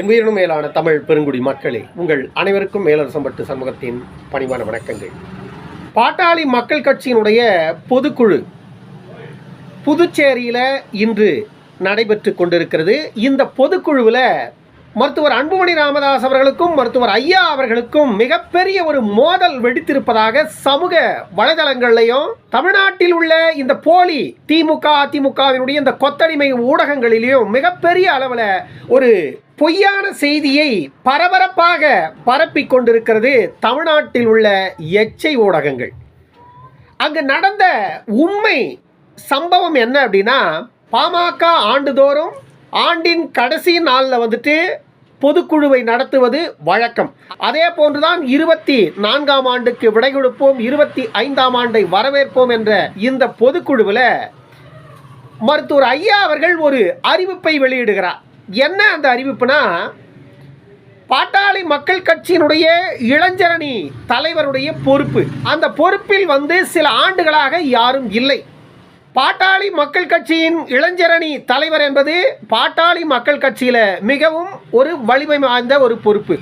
என் உயிரினும் மேலான தமிழ் பெருங்குடி மக்களே உங்கள் அனைவருக்கும் மேலரசம்பட்டு சமூகத்தின் பணிவான வணக்கங்கள். பாட்டாளி மக்கள் கட்சியினுடைய பொதுக்குழு புதுச்சேரியில் இன்று நடைபெற்று கொண்டிருக்கிறது. இந்த பொதுக்குழுவில் மருத்துவர் அன்புமணி ராமதாஸ் அவர்களுக்கும் மருத்துவர் ஐயா அவர்களுக்கும் மிகப்பெரிய ஒரு மோதல் வெடித்திருப்பதாக சமூக வலைதளங்கள்லையும் தமிழ்நாட்டில் உள்ள இந்த போலி திமுக அதிமுகவினுடைய இந்த கொத்தடிமை ஊடகங்களிலையும் மிகப்பெரிய அளவில் ஒரு பொய்யான செய்தியை பரபரப்பாக பரப்பி கொண்டிருக்கிறது தமிழ்நாட்டில் உள்ள எச்சை ஊடகங்கள். அங்கு நடந்த உண்மை சம்பவம் என்ன அப்படின்னா பாமக ஆண்டுதோறும் ஆண்டின் கடைசி நாளில் வந்துட்டு பொதுக்குழுவை நடத்துவது வழக்கம். அதே போன்றுதான் இருபத்தி நான்காம் ஆண்டுக்கு விடை கொடுப்போம் இருபத்தி ஐந்தாம் ஆண்டை வரவேற்போம் என்ற இந்த பொதுக்குழுவில் மருத்துவர் ஐயா அவர்கள் ஒரு அறிவிப்பை வெளியிடுகிறார். என்ன அந்த அறிவிப்புனா பாட்டாளி மக்கள் கட்சியினுடைய இளைஞரணி தலைவருடைய பொறுப்பு. அந்த பொறுப்பில் வந்து சில ஆண்டுகளாக யாரும் இல்லை. பாட்டாளி மக்கள் கட்சியின் இளைஞரணி தலைவர் என்பது பாட்டாளி மக்கள் கட்சியில் மிகவும் ஒரு வலிமை வாய்ந்த ஒரு பொறுப்பு.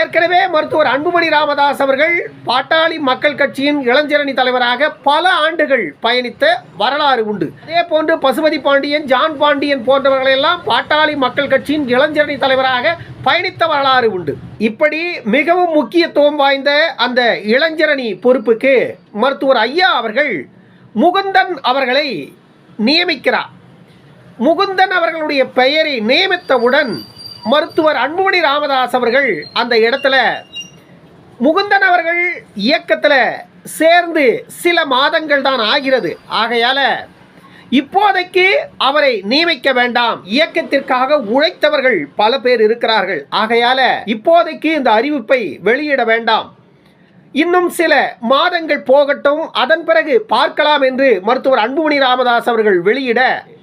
ஏற்கனவே மருத்துவர் அன்புமணி ராமதாஸ் அவர்கள் பாட்டாளி மக்கள் கட்சியின் இளைஞரணி தலைவராக பல ஆண்டுகள் பயணித்த வரலாறு உண்டு. அதே போன்று பசுபதி பாண்டியன் ஜான் பாண்டியன் போன்றவர்களெல்லாம் பாட்டாளி மக்கள் கட்சியின் இளைஞரணி தலைவராக பயணித்த வரலாறு உண்டு. இப்படி மிகவும் முக்கியத்துவம் வாய்ந்த அந்த இளைஞரணி பொறுப்புக்கு மருத்துவர் ஐயா அவர்கள் முகுந்தன் அவர்களை நியமிக்கிறார். முகுந்தன் அவர்களுடைய பெயரை நியமித்தவுடன் மருத்துவர் அன்புமணி ராமதாஸ் அவர்கள் அந்த இடத்துல முகுந்தன் அவர்கள் இயக்கத்தில் சேர்ந்து சில மாதங்கள் தான் ஆகிறது. ஆகையால் இப்போதைக்கு அவரை நியமிக்க வேண்டாம். இயக்கத்திற்காக உழைத்தவர்கள் பல பேர் இருக்கிறார்கள். ஆகையால இப்போதைக்கு இந்த அறிவிப்பை வெளியிட வேண்டாம். இன்னும் சில மாதங்கள் போகட்டும். அதன் பிறகு பார்க்கலாம் என்று மருத்துவர் அன்புமணி ராமதாஸ் அவர்கள் வெளியிட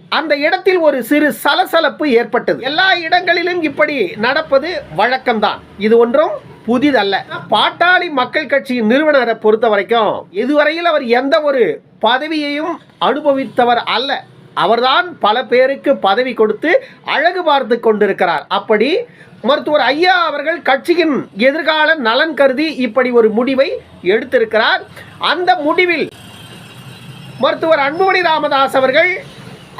அந்த இடத்தில் ஒரு சிறு சலசலப்பு ஏற்பட்டது. எல்லா இடங்களிலும் இப்படி நடப்பது வழக்கம்தான். இது ஒன்றும் புதிதல்ல. பாட்டாளி மக்கள் கட்சியின் நிறுவனரை பொறுத்த வரைக்கும் இதுவரையில் அவர் எந்த ஒரு பதவியையும் அனுபவித்தவர் அல்ல. அவர்தான் பல பேருக்கு பதவி கொடுத்து அழகு பார்த்து கொண்டிருக்கிறார். அப்படி மருத்துவர் ஐயா அவர்கள் கட்சியின் எதிர்கால நலன் கருதி இப்படி ஒரு முடிவை எடுத்திருக்கிறார். அந்த முடிவில் மருத்துவர் அன்புமணி ராமதாஸ் அவர்கள்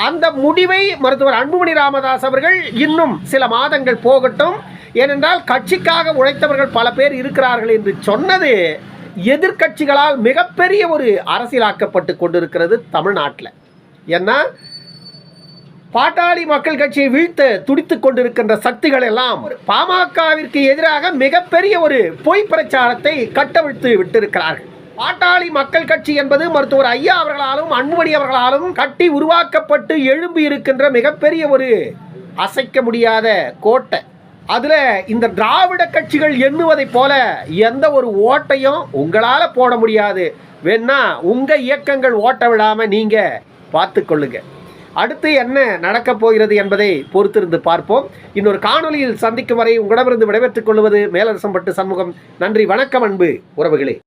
அந்த முடிவை மருத்துவர் அன்புமணி ராமதாஸ் அவர்கள் இன்னும் சில மாதங்கள் போகட்டும். ஏனென்றால் கட்சிக்காக உழைத்தவர்கள் பல பேர் இருக்கிறார்கள் என்று சொன்னது எதிர்க்கட்சிகளால் மிகப்பெரிய ஒரு அரசியலாக்கப்பட்டு கொண்டிருக்கிறது தமிழ்நாட்டில். ஏன்னா பாட்டாளி மக்கள் கட்சியை வீழ்த்த துடித்துக் கொண்டிருக்கின்ற சக்திகள் எல்லாம் பாமகவிற்கு எதிராக மிகப்பெரிய ஒரு பொய் பிரச்சாரத்தை கட்டவிழ்த்து விட்டிருக்கிறார்கள். பாட்டாளி மக்கள் கட்சி என்பது மருத்துவர் ஐயா அவர்களாலும் அன்புமணி அவர்களாலும் கட்டி உருவாக்கப்பட்டு எழும்பி இருக்கின்ற மிகப்பெரிய ஒரு அசைக்க முடியாத கோட்டை. அதில் இந்த திராவிட கட்சிகள் எண்ணுவதைப் போல எந்த ஒரு ஓட்டையும் உங்களால் போட முடியாது. வேணா உங்கள் இயக்கங்கள் ஓட்ட விடாமல் நீங்கள் பார்த்துக்கொள்ளுங்கள் அடுத்து என்ன நடக்கப் போகிறது என்பதை பொறுத்திருந்து பார்ப்போம். இன்னொரு காணொலியில் சந்திக்கும் வரை உங்களிடமிருந்து விடைபெற்றுக் கொள்வது மேலரசம்பட்டு சண்முகம். நன்றி வணக்கம் அன்பு உறவுகளே.